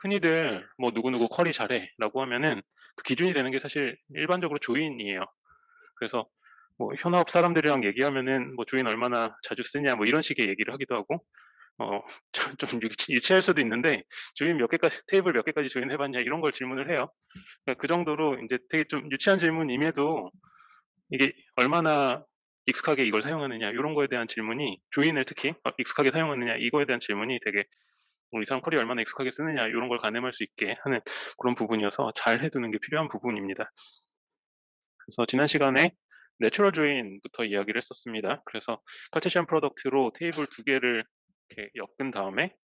흔히들 뭐 누구누구 쿼리 잘해 라고 하면은 그 기준이 되는 게 사실 일반적으로 조인이에요. 그래서 뭐 현업 사람들이랑 얘기하면은 뭐 조인 얼마나 자주 쓰냐 뭐 이런 식의 얘기를 하기도 하고 어, 좀, 좀 유치, 유치할 수도 있는데 조인 몇 개까지 테이블 몇 개까지 조인 해봤냐 이런 걸 질문을 해요. 그러니까 그 정도로 이제 되게 좀 유치한 질문임에도 이게 얼마나 익숙하게 이걸 사용하느냐 이런 거에 대한 질문이 조인을 특히 어, 익숙하게 사용하느냐 이거에 대한 질문이 되게 뭐이 사람 쿼리 얼마나 익숙하게 쓰느냐 이런 걸 가늠할 수 있게 하는 그런 부분이어서 잘 해두는 게 필요한 부분입니다. 그래서 지난 시간에 내추럴 조인부터 이야기를 했었습니다. 그래서 카테시안 프로덕트로 테이블 두 개를 이렇게 엮은 다음에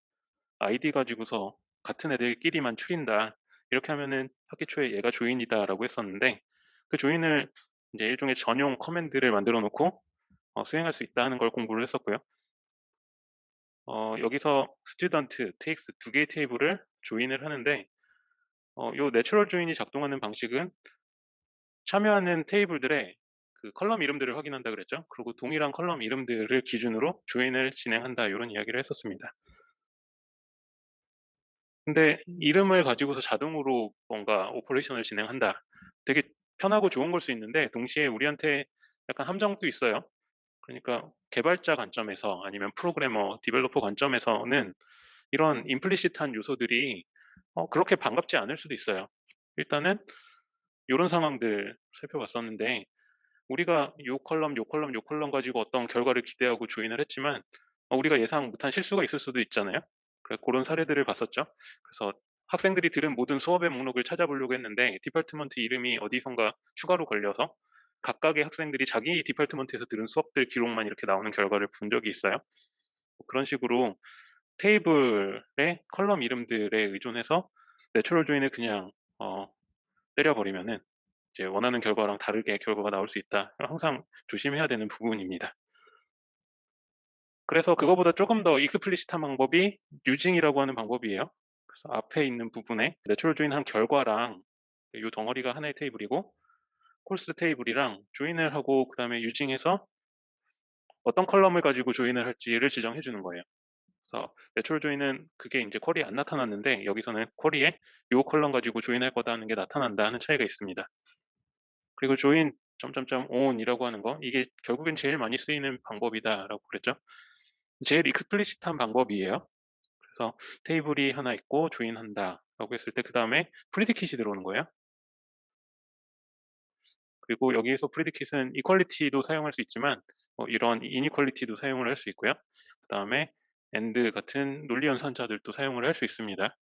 아이디 가지고서 같은 애들끼리만 추린다. 이렇게 하면은 학기 초에 얘가 조인이다라고 했었는데 그 조인을 이제 일종의 전용 커맨드를 만들어 놓고 어, 수행할 수 있다는 걸 공부를 했었고요. 어, 여기서 student, takes 두 개의 테이블을 조인을 하는데 어, 요 내추럴 조인이 작동하는 방식은 참여하는 테이블들의 그 컬럼 이름들을 확인한다 그랬죠. 그리고 동일한 컬럼 이름들을 기준으로 조인을 진행한다 이런 이야기를 했었습니다. 근데 이름을 가지고서 자동으로 뭔가 오퍼레이션을 진행한다. 되게 편하고 좋은 걸 수 있는데 동시에 우리한테 약간 함정도 있어요. 그러니까 개발자 관점에서 아니면 프로그래머, 디벨로퍼 관점에서는 이런 임플리시트한 요소들이 어, 그렇게 반갑지 않을 수도 있어요. 일단은 이런 상황들 살펴봤었는데 우리가 요 컬럼, 요 컬럼, 요 컬럼 가지고 어떤 결과를 기대하고 조인을 했지만 어, 우리가 예상 못한 실수가 있을 수도 있잖아요. 그래서 그런 사례들을 봤었죠. 그래서 학생들이 들은 모든 수업의 목록을 찾아보려고 했는데 디파트먼트 이름이 어디선가 추가로 걸려서 각각의 학생들이 자기 디파트먼트에서 들은 수업들 기록만 이렇게 나오는 결과를 본 적이 있어요. 그런 식으로 테이블의 컬럼 이름들에 의존해서 내추럴 조인을 그냥 어, 때려버리면은 이제 원하는 결과랑 다르게 결과가 나올 수 있다. 항상 조심해야 되는 부분입니다. 그래서 그거보다 조금 더 익스플리시트한 방법이 유징이라고 하는 방법이에요. 그래서 앞에 있는 부분에 내추럴 조인 한 결과랑 이 덩어리가 하나의 테이블이고 콜스 테이블이랑 조인을 하고 그 다음에 유징해서 어떤 컬럼을 가지고 조인을 할지를 지정해 주는 거예요. 그래서 내추럴 조인은 그게 이제 쿼리에 안 나타났는데 여기서는 쿼리에 이 컬럼 가지고 조인할 거다 하는 게 나타난다 하는 차이가 있습니다. 그리고 조인 점점점 on이라고 하는 거 이게 결국엔 제일 많이 쓰이는 방법이다라고 그랬죠. 제일 익스플리시트한 방법이에요. 그래서 테이블이 하나 있고 조인한다라고 했을 때 그 다음에 프리디킷이 들어오는 거예요. 그리고 여기에서 프리디킷은 이퀄리티도 사용할 수 있지만 뭐 이런 이니퀄리티도 사용을 할 수 있고요. 그 다음에 and 같은 논리 연산자들도 사용을 할 수 있습니다.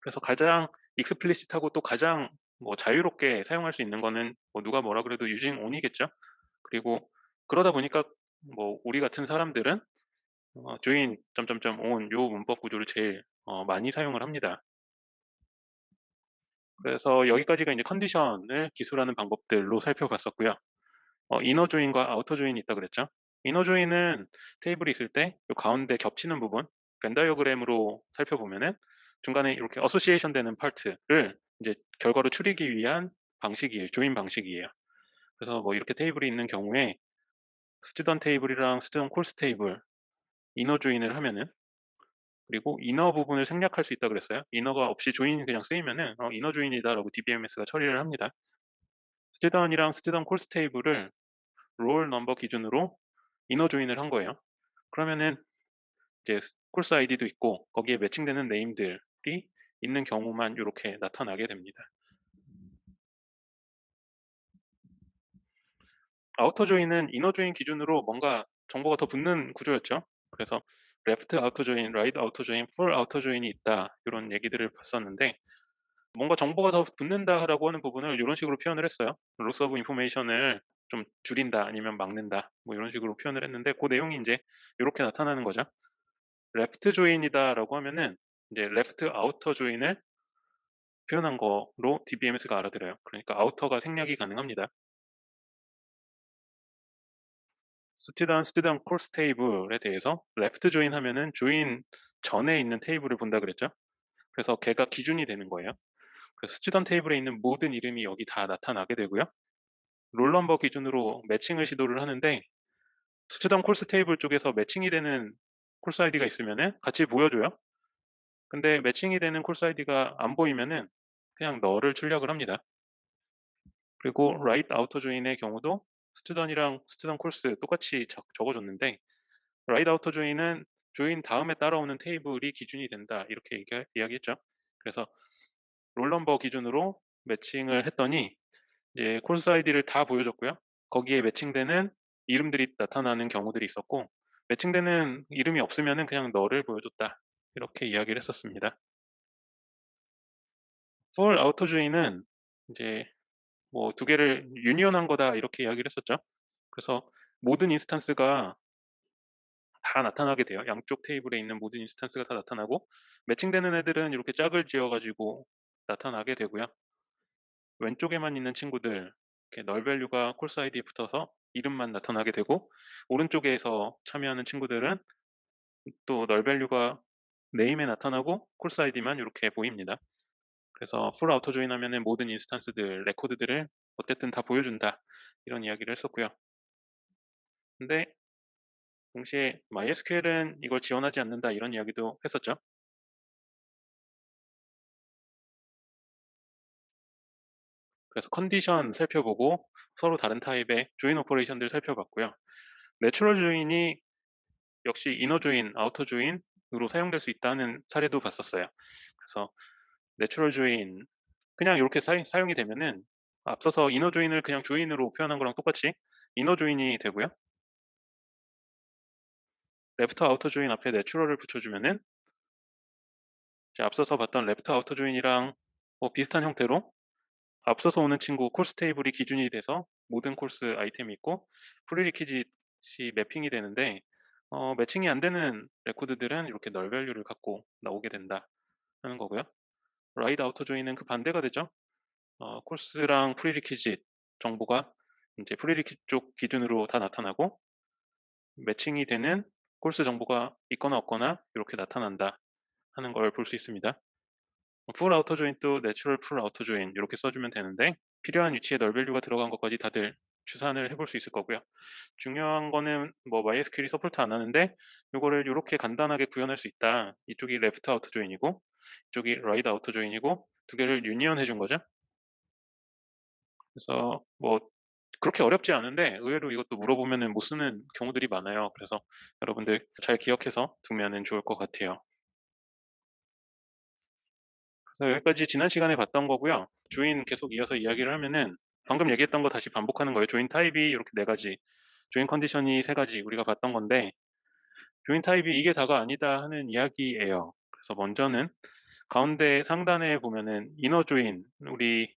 그래서 가장 익스플리시트하고 또 가장 뭐 자유롭게 사용할 수 있는 거는 뭐 누가 뭐라 그래도 유징 on이겠죠. 그리고 그러다 보니까 뭐 우리 같은 사람들은 어, join 점점점 on 요 문법 구조를 제일 어, 많이 사용을 합니다. 그래서 여기까지가 이제 컨디션을 기술하는 방법들로 살펴봤었고요. 어, 이너 조인과 아우터 조인이 있다 그랬죠. 이너 조인은 테이블이 있을 때 가운데 겹치는 부분 벤 다이어그램으로 살펴보면은 중간에 이렇게 어소시에이션 되는 파트를 이제 결과로 추리기 위한 방식이에요. 조인 방식이에요. 그래서 뭐 이렇게 테이블이 있는 경우에 스튜던 테이블이랑 스튜던 콜스 테이블 이너 조인을 하면은 그리고 이너 부분을 생략할 수 있다 그랬어요. 이너가 없이 조인이 그냥 쓰이면은 어, 이너 조인이다라고 DBMS가 처리를 합니다. 스튜던이랑 스튜던 콜스 테이블을 롤 넘버 기준으로 이너 조인을 한 거예요. 그러면은 이제 콜스 아이디도 있고 거기에 매칭되는 네임들이 있는 경우만 이렇게 나타나게 됩니다. 아우터 조인은 이너 조인 기준으로 뭔가 정보가 더 붙는 구조였죠. 그래서 레프트 아우터 조인, 라이트 아우터 조인, 풀 아우터 조인이 있다 이런 얘기들을 봤었는데 뭔가 정보가 더 붙는다라고 하는 부분을 이런 식으로 표현을 했어요. 로스 오브 인포메이션을 좀 줄인다 아니면 막는다 뭐 이런 식으로 표현을 했는데 그 내용이 이제 이렇게 나타나는 거죠. 레프트 조인이다라고 하면은 이제 레프트 아우터 조인을 표현한 거로 DBMS가 알아들어요. 그러니까 아우터가 생략이 가능합니다. 스튜던 스튜던 콜스 테이블에 대해서 레프트 조인 하면은 조인 전에 있는 테이블을 본다 그랬죠. 그래서 걔가 기준이 되는 거예요. 그래서 스튜던 테이블에 있는 모든 이름이 여기 다 나타나게 되고요. 롤 넘버 기준으로 매칭을 시도를 하는데 스튜던 콜스 테이블 쪽에서 매칭이 되는 콜스 아이디가 있으면은 같이 보여줘요. 근데 매칭이 되는 콜스 아이디가 안 보이면은 그냥 너를 출력을 합니다. 그리고 write outer join의 경우도 스튜던이랑 스튜던 콜스 똑같이 적, 적어줬는데 write outer join은 조인 다음에 따라오는 테이블이 기준이 된다 이렇게 얘기, 이야기했죠. 그래서 롤 넘버 기준으로 매칭을 했더니 이제 콜스 아이디를 다 보여줬고요. 거기에 매칭되는 이름들이 나타나는 경우들이 있었고 매칭되는 이름이 없으면은 그냥 너를 보여줬다 이렇게 이야기를 했었습니다. outer join은 이제 뭐 두 개를 유니언한 거다 이렇게 이야기를 했었죠. 그래서 모든 인스탄스가 다 나타나게 돼요. 양쪽 테이블에 있는 모든 인스탄스가 다 나타나고 매칭되는 애들은 이렇게 짝을 지어가지고 나타나게 되고요. 왼쪽에만 있는 친구들 이렇게 널 밸류가 콜스 아이디에 붙어서 이름만 나타나게 되고 오른쪽에서 참여하는 친구들은 또 널 밸류가 네임에 나타나고 콜스 아이디만 이렇게 보입니다. 그래서 풀 아우터 조인 하면은 모든 인스탄스들, 레코드들을 어쨌든 다 보여준다. 이런 이야기를 했었고요. 근데 동시에 MySQL은 이걸 지원하지 않는다 이런 이야기도 했었죠. 그래서 컨디션 살펴보고 서로 다른 타입의 조인 오퍼레이션들 살펴봤고요. 내추럴 조인이 역시 이너 조인, 아우터 조인 으로 사용될 수 있다는 사례도 봤었어요. 그래서 내추럴 조인 그냥 이렇게 사용, 사용이 되면은 앞서서 이너 조인을 그냥 조인으로 표현한 거랑 똑같이 이너 조인이 되고요. 레프트 아우터 조인 앞에 내추럴을 붙여주면은 앞서서 봤던 레프트 아우터 조인이랑 뭐 비슷한 형태로 앞서서 오는 친구 콜스 테이블이 기준이 돼서 모든 콜스 아이템이 있고 프리리퀴짓이 매핑이 되는데 어, 매칭이 안 되는 레코드들은 이렇게 널 밸류를 갖고 나오게 된다 하는 거고요. 라이드 아우터 조인은 그 반대가 되죠. 어, 콜스랑 프리리퀴짓 정보가 이제 프리리퀴 쪽 기준으로 다 나타나고 매칭이 되는 콜스 정보가 있거나 없거나 이렇게 나타난다 하는 걸 볼 수 있습니다. 풀 아우터 조인도 내추럴 풀 아우터 조인 이렇게 써주면 되는데 필요한 위치에 널 밸류가 들어간 것까지 다들 추산을 해볼 수 있을 거고요. 중요한 거는 뭐 MySQL이 서포트 안 하는데 이거를 이렇게 간단하게 구현할 수 있다. 이쪽이 레프트 아우터 조인이고 이쪽이 라이트 아우터 조인이고 두 개를 유니언 해준 거죠. 그래서 뭐 그렇게 어렵지 않은데 의외로 이것도 물어보면 못 쓰는 경우들이 많아요. 그래서 여러분들 잘 기억해서 두면 좋을 것 같아요. 그래서 여기까지 지난 시간에 봤던 거고요. 조인 계속 이어서 이야기를 하면은 방금 얘기했던 거 다시 반복하는 거예요. 조인 타입이 이렇게 네 가지, 조인 컨디션이 세 가지 우리가 봤던 건데 조인 타입이 이게 다가 아니다 하는 이야기예요. 그래서 먼저는 가운데 상단에 보면은 이너 조인 우리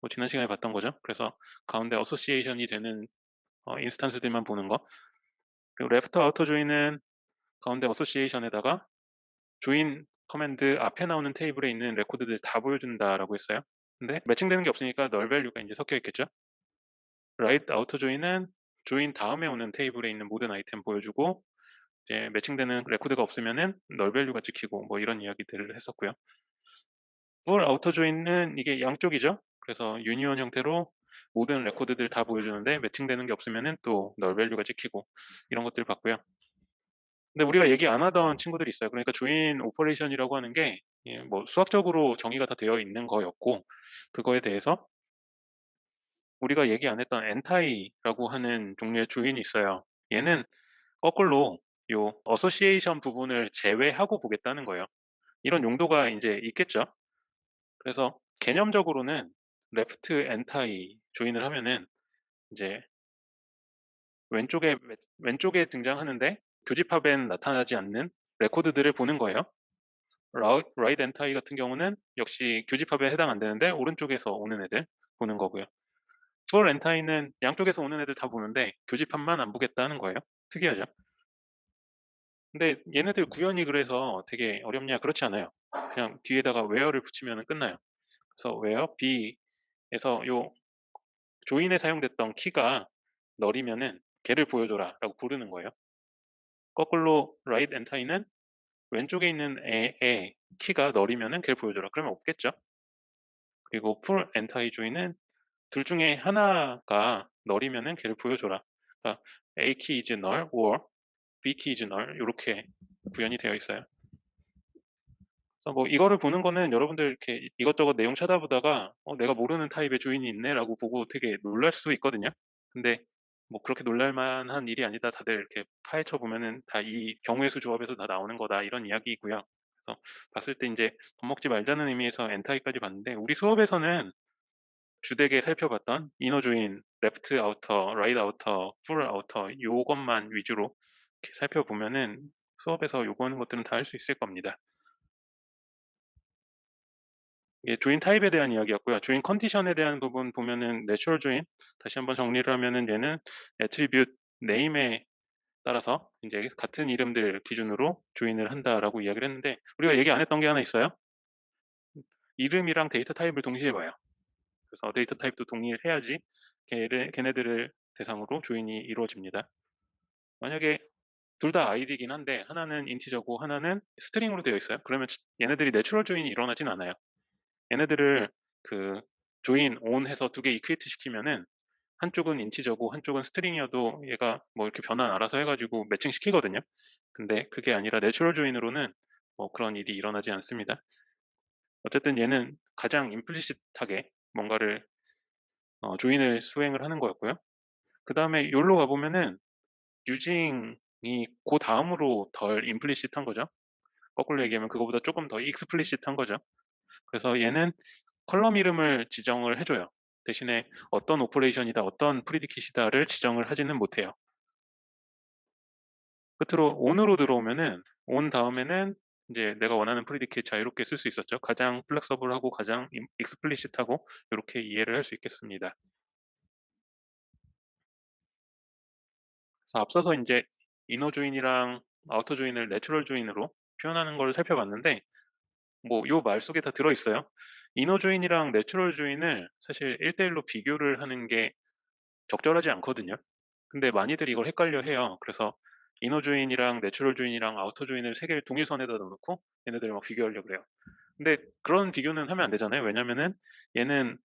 뭐 지난 시간에 봤던 거죠. 그래서 가운데 어소시에이션이 되는 어, 인스탄스들만 보는 거. 그리고 레프트 아우터 조인은 가운데 어소시에이션에다가 조인 커맨드 앞에 나오는 테이블에 있는 레코드들 다 보여준다라고 했어요. 근데 매칭되는 게 없으니까 널 밸류가 이제 섞여 있겠죠. 라이트 아우터 조인은 조인 다음에 오는 테이블에 있는 모든 아이템 보여주고 이제 매칭되는 레코드가 없으면은 널 밸류가 찍히고 뭐 이런 이야기들을 했었고요. 풀 아우터 조인은 이게 양쪽이죠. 그래서 유니온 형태로 모든 레코드들 다 보여주는데 매칭되는 게 없으면은 또 널 밸류가 찍히고 이런 것들 봤고요. 근데 우리가 얘기 안 하던 친구들이 있어요. 그러니까 조인 오퍼레이션이라고 하는 게 뭐 예, 수학적으로 정의가 다 되어 있는 거였고 그거에 대해서 우리가 얘기 안 했던 엔타이라고 하는 종류의 조인이 있어요. 얘는 거꾸로 요 어소시에이션 부분을 제외하고 보겠다는 거예요. 이런 용도가 이제 있겠죠. 그래서 개념적으로는 레프트 엔타이 조인을 하면은 이제 왼쪽에 왼쪽에 등장하는데 교집합엔 나타나지 않는 레코드들을 보는 거예요. 라이트 엔타이 같은 경우는 역시 교집합에 해당 안 되는데 오른쪽에서 오는 애들 보는 거고요. 풀 엔타이는 양쪽에서 오는 애들 다 보는데 교집합만 안 보겠다는 거예요. 특이하죠. 근데 얘네들 구현이 그래서 되게 어렵냐 그렇지 않아요. 그냥 뒤에다가 where를 붙이면 끝나요. 그래서 where b에서 요 조인에 사용됐던 키가 널이면은 걔를 보여줘라 라고 부르는 거예요. 거꾸로 right 엔타이는 왼쪽에 있는 애, 애 키가 널이면은 걔를 보여줘라. 그러면 없겠죠. 그리고 full anti join은 둘 중에 하나가 null이면은 걔를 보여줘라. 그러니까 A key is null or B key is null 요렇게 구현이 되어 있어요. 그래서 뭐 이거를 보는 거는 여러분들 이렇게 이것저것 내용 찾아보다가 어, 내가 모르는 타입의 조인이 있네라고 보고 되게 놀랄 수 있거든요. 근데 뭐 그렇게 놀랄 만한 일이 아니다. 다들 이렇게 파헤쳐 보면은 다 이 경우의 수 조합에서 다 나오는 거다 이런 이야기이고요. 그래서 봤을 때 이제 겁먹지 말자는 의미에서 엔타이까지 봤는데 우리 수업에서는 주되게 살펴봤던 이너 조인, 레프트 아우터, 라이트 아우터, 풀 아우터 요것만 위주로 살펴보면은 수업에서 요구하는 것들은 다 할 수 있을 겁니다. 이게 조인 타입에 대한 이야기였고요. 조인 컨디션에 대한 부분 보면은 내추럴 조인 다시 한번 정리를 하면은 얘는 애트리뷰트 네임에 따라서 이제 같은 이름들 기준으로 조인을 한다라고 이야기를 했는데 우리가 얘기 안 했던 게 하나 있어요. 이름이랑 데이터 타입을 동시에 봐요. 그래서 데이터 타입도 동일해야지 걔를, 걔네들을 대상으로 조인이 이루어집니다. 만약에 둘다 아이디긴 한데 하나는 인티저고 하나는 스트링으로 되어 있어요. 그러면 얘네들이 내추럴 조인이 일어나진 않아요. 얘네들을 그 조인 온 해서 두 개 이퀄트 시키면은 한쪽은 인티저고 한쪽은 스트링이어도 얘가 뭐 이렇게 변환 알아서 해가지고 매칭 시키거든요. 근데 그게 아니라 내추럴 조인으로는 뭐 그런 일이 일어나지 않습니다. 어쨌든 얘는 가장 임플리시트하게 뭔가를 어, 조인을 수행을 하는 거였고요. 그 다음에 여기로 가보면은 유징이 그 다음으로 덜 임플리시트한 거죠. 거꾸로 얘기하면 그거보다 조금 더 익스플리시트한 거죠. 그래서 얘는 컬럼 이름을 지정을 해줘요. 대신에 어떤 오퍼레이션이다, 어떤 프리디킷이다를 지정을 하지는 못해요. 끝으로 on으로 들어오면은 on 다음에는 이제 내가 원하는 프리디킷 자유롭게 쓸 수 있었죠. 가장 플렉서블하고 가장 익스플리시트하고 이렇게 이해를 할 수 있겠습니다. 그래서 앞서서 이제 이너 조인이랑 아우터 조인을 내추럴 조인으로 표현하는 걸 살펴봤는데 뭐 요 말 속에 다 들어있어요. 이너 조인이랑 내추럴 조인을 사실 1대1로 비교를 하는 게 적절하지 않거든요. 근데 많이들 이걸 헷갈려 해요. 그래서 이너 조인이랑 내추럴 조인이랑 아우터 조인을 세 개를 동일선에다 넣어놓고 얘네들 막 비교하려고 그래요. 근데 그런 비교는 하면 안 되잖아요. 왜냐면은 얘는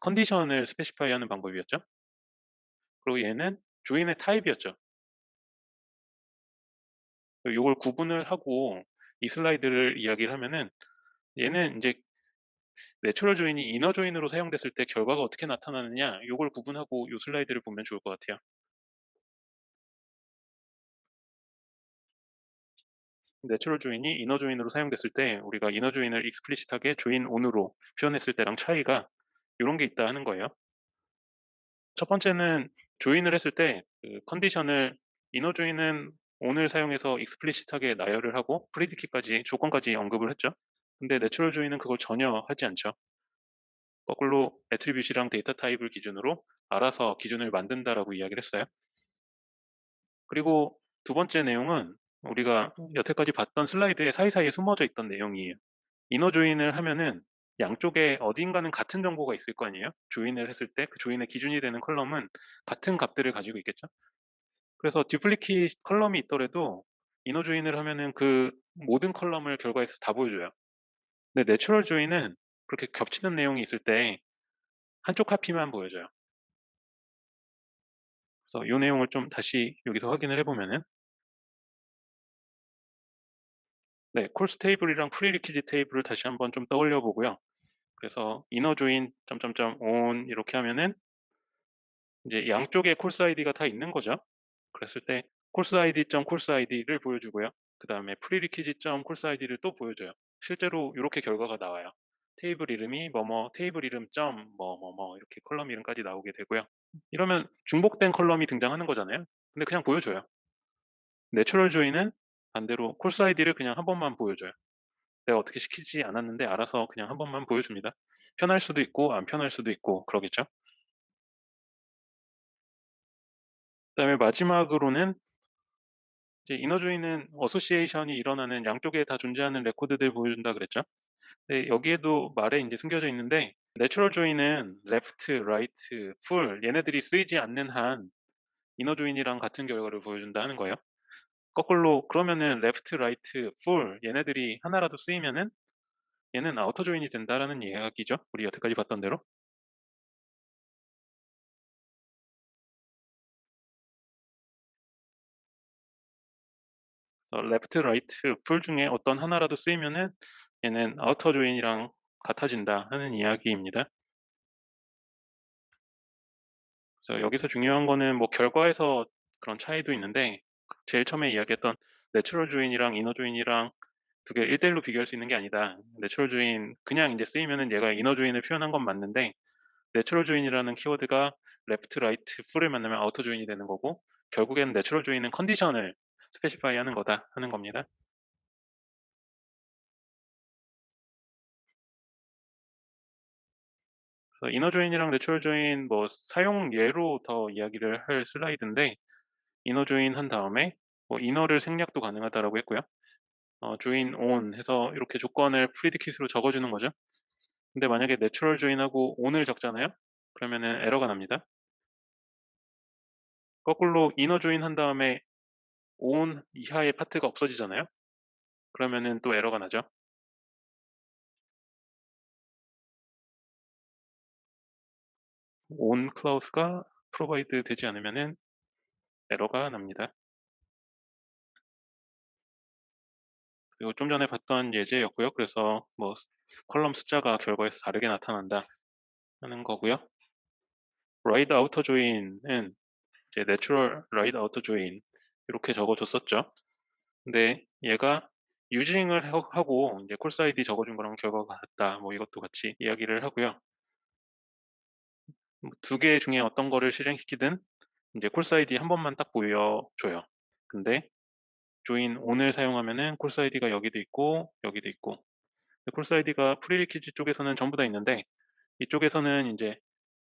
컨디션을 스페시파이 하는 방법이었죠. 그리고 얘는 조인의 타입이었죠. 이걸 구분을 하고 이 슬라이드를 이야기를 하면은 얘는 이제 내추럴 조인이 이너 조인으로 사용됐을 때 결과가 어떻게 나타나느냐 이걸 구분하고 이 슬라이드를 보면 좋을 것 같아요. 내추럴 조인이 이너 조인으로 사용됐을 때 우리가 이너 조인을 익스플리시트하게 조인 온으로 표현했을 때랑 차이가 이런 게 있다 하는 거예요. 첫 번째는 조인을 했을 때 그 컨디션을 이너 조인은 온을 사용해서 익스플리시트하게 나열을 하고 프리디키까지 조건까지 언급을 했죠. 근데 내추럴 조인은 그걸 전혀 하지 않죠. 거꾸로 애트리뷰시랑 데이터 타입을 기준으로 알아서 기준을 만든다라고 이야기를 했어요. 그리고 두 번째 내용은 우리가 여태까지 봤던 슬라이드에 사이사이에 숨어져 있던 내용이에요. 이너 조인을 하면은 양쪽에 어딘가는 같은 정보가 있을 거 아니에요? 조인을 했을 때 그 조인의 기준이 되는 컬럼은 같은 값들을 가지고 있겠죠? 그래서 듀플리킷 컬럼이 있더라도 이너 조인을 하면은 그 모든 컬럼을 결과에서 다 보여줘요. 근데 내추럴 조인은 그렇게 겹치는 내용이 있을 때 한쪽 카피만 보여줘요. 그래서 이 내용을 좀 다시 여기서 확인을 해보면은 네, 콜스 테이블이랑 프리리퀴지 테이블을 다시 한번 좀 떠올려 보고요. 그래서 이너 조인 점점점 on 이렇게 하면은 이제 양쪽에 콜스 아이디가 다 있는 거죠. 그랬을 때 콜스 아이디 점 콜스 아이디를 보여주고요. 그 다음에 프리리퀴지 점 콜스 아이디를 또 보여줘요. 실제로 이렇게 결과가 나와요. 테이블 이름이 뭐뭐 테이블 이름 점 뭐뭐뭐 이렇게 컬럼 이름까지 나오게 되고요. 이러면 중복된 컬럼이 등장하는 거잖아요. 근데 그냥 보여줘요. 내추럴 조인은 반대로 콜스 아이디를 그냥 한 번만 보여줘요. 내가 어떻게 시키지 않았는데 알아서 그냥 한 번만 보여줍니다. 편할 수도 있고 안 편할 수도 있고 그러겠죠. 그 다음에 마지막으로는 이제 이너 조인은 어소시에이션이 일어나는 양쪽에 다 존재하는 레코드들 보여준다 그랬죠. 네, 여기에도 말에 이제 숨겨져 있는데 내추럴 조인은 레프트, 라이트, 풀 얘네들이 쓰이지 않는 한 이너 조인이랑 같은 결과를 보여준다 하는 거예요. 거꾸로 그러면은 레프트, 라이트, 풀 얘네들이 하나라도 쓰이면은 얘는 아우터 조인이 된다라는 이야기죠. 우리 여태까지 봤던 대로. 레프트, 라이트 풀 중에 어떤 하나라도 쓰이면은 얘는 아우터 조인이랑 같아진다 하는 이야기입니다. 그래서 여기서 중요한 거는 뭐 결과에서 그런 차이도 있는데 제일 처음에 이야기했던 내추럴 조인이랑 이너 조인이랑 두개 1대1로 비교할 수 있는 게 아니다. 내추럴 조인 그냥 이제 쓰이면은 얘가 이너 조인을 표현한 건 맞는데 내추럴 조인이라는 키워드가 레프트, 라이트, 풀을 만나면 아우터 조인이 되는 거고 결국에는 내추럴 조인은 컨디션을 스페시파이 하는 거다 하는 겁니다. 이너 조인이랑 내추럴 조인 뭐 사용 예로 더 이야기를 할 슬라이드인데 이너 조인 한 다음에 뭐 이너를 생략도 가능하다라고 했고요. 어, 조인 on 해서 이렇게 조건을 프리디킷으로 적어주는 거죠. 근데 만약에 내추럴 조인하고 on을 적잖아요. 그러면은 에러가 납니다. 거꾸로 이너 조인 한 다음에 on 이하의 파트가 없어지잖아요. 그러면은 또 에러가 나죠. on 클라우스가 프로바이드 되지 않으면은 에러가 납니다. 그리고 좀 전에 봤던 예제였고요. 그래서 뭐 컬럼 숫자가 결과에서 다르게 나타난다 하는 거고요. ride outer join은 이제 ride outer join 이 렇게 적어줬었죠. 근데 얘가 유징을 하고 이제 콜스 아이디 적어준 거랑 결과가 같다. 뭐 이것도 같이 이야기를 하고요. 뭐두개 중에 어떤 거를 실행시키든 이제 콜스 아이디 한 번만 딱 보여줘요. 근데 조인 on을 사용하면은 콜스 아이디가 여기도 있고 여기도 있고 콜스 아이디가 프리리퀴즈 쪽에서는 전부 다 있는데 이쪽에서는 이제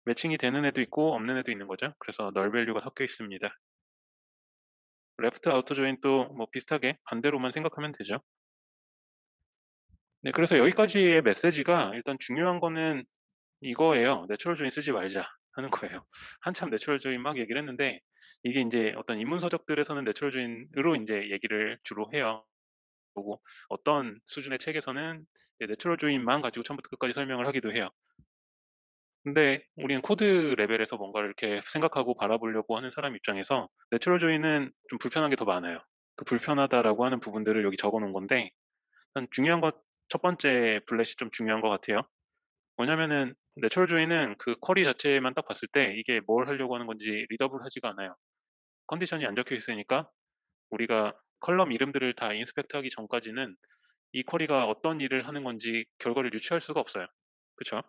매칭이 되는 애도 있고 없는 애도 있는 거죠. 그래서 널 밸류가 섞여 있습니다. 레프트 아우터 조인도 뭐 비슷하게 반대로만 생각하면 되죠. 네, 그래서 여기까지의 메시지가 일단 중요한 거는 이거예요. 내추럴 조인 쓰지 말자 하는 거예요. 한참 내추럴 조인 막 얘기를 했는데 이게 이제 어떤 인문 서적들에서는 내추럴 조인으로 이제 얘기를 주로 해요. 보고 어떤 수준의 책에서는 내추럴 조인만 가지고 처음부터 끝까지 설명을 하기도 해요. 근데 우리는 코드 레벨에서 뭔가를 이렇게 생각하고 바라보려고 하는 사람 입장에서 내추럴 조인은 좀 불편한 게 더 많아요. 그 불편하다라고 하는 부분들을 여기 적어 놓은 건데 중요한 것 첫 번째 블렛이 좀 중요한 것 같아요. 뭐냐면은 내추럴 조인은 그 쿼리 자체만 딱 봤을 때 이게 뭘 하려고 하는 건지 리더블 하지가 않아요. 컨디션이 안 적혀 있으니까 우리가 컬럼 이름들을 다 인스펙트 하기 전까지는 이 쿼리가 어떤 일을 하는 건지 결과를 유추할 수가 없어요. 그쵸?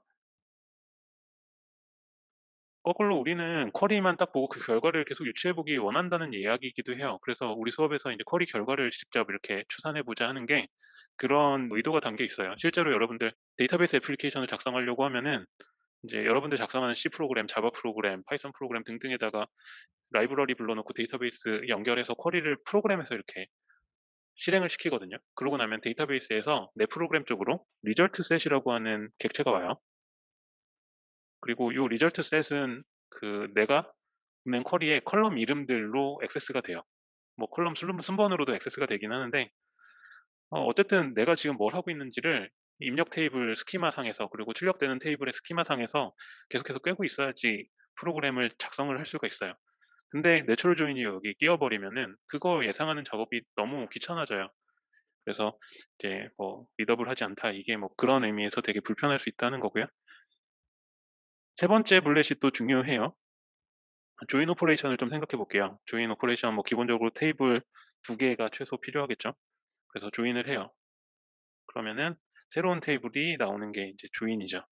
거꾸로 우리는 쿼리만 딱 보고 그 결과를 계속 유추해 보기 원한다는 이야기이기도 해요. 그래서 우리 수업에서 이제 쿼리 결과를 직접 이렇게 추산해 보자 하는 게 그런 의도가 담겨 있어요. 실제로 여러분들 데이터베이스 애플리케이션을 작성하려고 하면은 이제 여러분들 작성하는 C 프로그램, 자바 프로그램, 파이썬 프로그램 등등에다가 라이브러리 불러놓고 데이터베이스 연결해서 쿼리를 프로그램에서 이렇게 실행을 시키거든요. 그러고 나면 데이터베이스에서 내 프로그램 쪽으로 리절트 셋이라고 하는 객체가 와요. 그리고 이 리절트 셋은 그 내가 보낸 쿼리의 컬럼 이름들로 액세스가 돼요. 뭐 컬럼 순번으로도 액세스가 되긴 하는데 어, 쨌든 내가 지금 뭘 하고 있는지를 입력 테이블 스키마 상에서 그리고 출력되는 테이블의 스키마 상에서 계속해서 꿰고 있어야지 프로그램을 작성을 할 수가 있어요. 근데 내추럴 조인이 여기 끼워버리면은 그거 예상하는 작업이 너무 귀찮아져요. 그래서 이제 뭐 리더블 하지 않다 이게 뭐 그런 의미에서 되게 불편할 수 있다는 거고요. 세 번째 블렛이 또 중요해요. 조인 오퍼레이션을 좀 생각해 볼게요. 조인 오퍼레이션 뭐 기본적으로 테이블 두 개가 최소 필요하겠죠. 그래서 조인을 해요. 그러면은 새로운 테이블이 나오는 게 이제 조인이죠.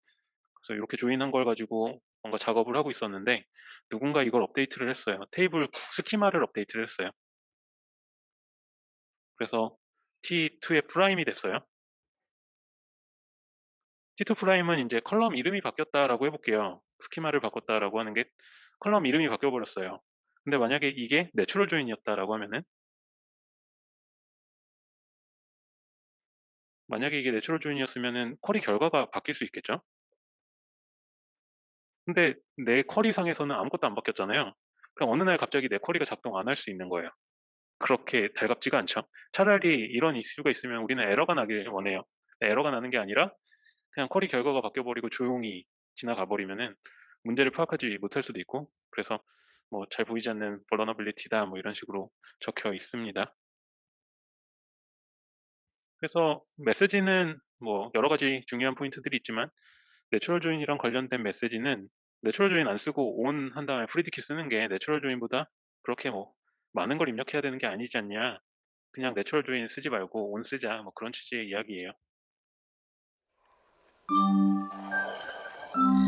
그래서 이렇게 조인한 걸 가지고 뭔가 작업을 하고 있었는데 누군가 이걸 업데이트를 했어요. 테이블 스키마를 업데이트를 했어요. 그래서 T2의 프라임이 됐어요. T2 프라임은 이제 컬럼 이름이 바뀌었다라고 해볼게요. 스키마를 바꿨다라고 하는 게 컬럼 이름이 바뀌어버렸어요. 근데 만약에 이게 내추럴 조인이었다라고 하면은 만약에 이게 내추럴 조인이었으면은 쿼리 결과가 바뀔 수 있겠죠? 근데 내 쿼리 상에서는 아무것도 안 바뀌었잖아요. 그럼 어느 날 갑자기 내 쿼리가 작동 안 할 수 있는 거예요. 그렇게 달갑지가 않죠. 차라리 이런 이슈가 있으면 우리는 에러가 나길 원해요. 에러가 나는 게 아니라 그냥 쿼리 결과가 바뀌어 버리고 조용히 지나가 버리면은 문제를 파악하지 못할 수도 있고 그래서 뭐 "잘 보이지 않는 vulnerability다." 뭐 이런 식으로 적혀 있습니다. 그래서 메시지는 뭐 여러 가지 중요한 포인트들이 있지만 내추럴 조인이랑 관련된 메시지는 내추럴 조인 안 쓰고 on 한 다음에 프리디큐 쓰는 게 내추럴 조인보다 그렇게 뭐 많은 걸 입력해야 되는 게 아니지 않냐. 그냥 내추럴 조인 쓰지 말고 on 쓰자. 뭐 그런 취지의 이야기예요. うん。